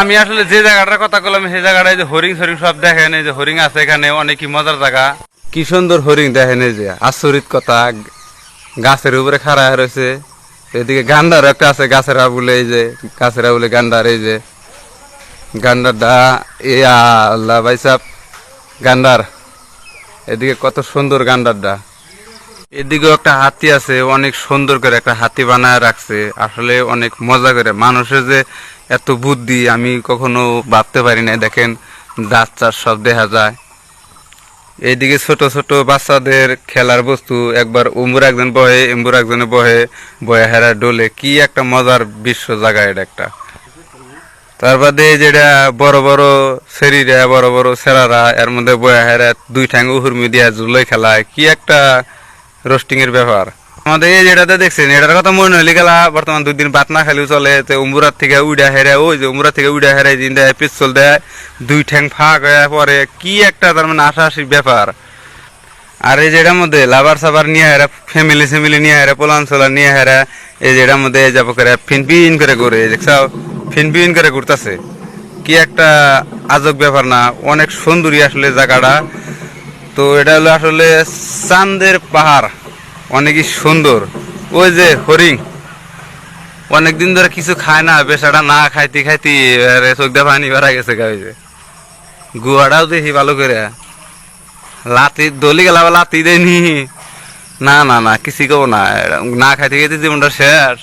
আমি আসলে যে জায়গাটার কথা বললাম সেই জায়গাটায় যে হরিং হরিং সব দেখেন, এই যে হরিং আছে এখানে অনেকই মজার জায়গা। কি সুন্দর হরিং দেখেন এই যে আচরিত কথা, গাছের উপরে খাড়া রয়েছে। এদিকে গান্ডার একটা আছে, গাছের বলে এই যে, গাছের বলে গান্ডার এই যে। গান্ডার দা এ আল্লাহ ভাই সাহ গান্ডার এদিকে কত সুন্দর গান্ডারটা এদিকেও একটা হাতি আছে, অনেক সুন্দর করে একটা হাতি বানায় রাখছে। আসলে অনেক মজা করে। মানুষের যে এত বুদ্ধি আমি কখনো ভাবতে পারি না দেখেন দাঁত চাষ সব দেখা যায়। এইদিকে ছোট ছোট বাচ্চাদের খেলার বস্তু, একবার উমর একজন বহে এম্বুর একজনে বহে, বয়ে হেরা ডোলে, কি একটা মজার বিশ্ব জায়গা এটা একটা। তার বাদে যেটা বড় বড় শরীরে বড় বড় সেরারা, এর মধ্যে বয়ে হেরা, দুই ঠ্যাং উহুরমি দিয়া জুলোই খেলায়, কি একটা রোস্টিংয়ের ব্যাপার। আমাদের এই যেটাতে দেখছেন, এটার কথা মনে হইলে গেলা বর্তমান দুই দিন ভাত না খালিও চলে, তো উমরার থেকে উড়া হেরে, ওই যে উমরার থেকে উড়া হেরে দিন দেয়, পিস্তল দেয়, দুই ঠ্যাং ফাঁক হয়ে পরে কি একটা তার মানে আশাআশির ব্যাপার। আর এই যেটার মধ্যে লাভার সাবার নিয়ে হেরা ফ্যামিলি ফ্যামিলি নিয়ে হেরা পোলাঞ্চলা নিয়ে হেরা, এই যেটার মধ্যে যাব করে, ফিন ফিন করে ঘুরে দেখছাও, ফিন ফিন করে ঘুরতেছে। কি একটা আজব ব্যাপার না, অনেক সুন্দরী আসলে জায়গাটা। তো এটা হলো আসলে চান্দের পাহাড়। অনেকই সুন্দর। ওই যে হরিং অনেকদিন ধরে কিছু খায় না বেশাটা না খাইতে খাইতে এবারে চোখ দিয়ে পানি বেড়া গেছে গা যে। গুয়াটাও দেখি ভালো করে। লাতি, দলি গেলা লাতি দেয়নি। না না না কিছু কব না। না খাইতে খাইতে জীবনটা শেষ।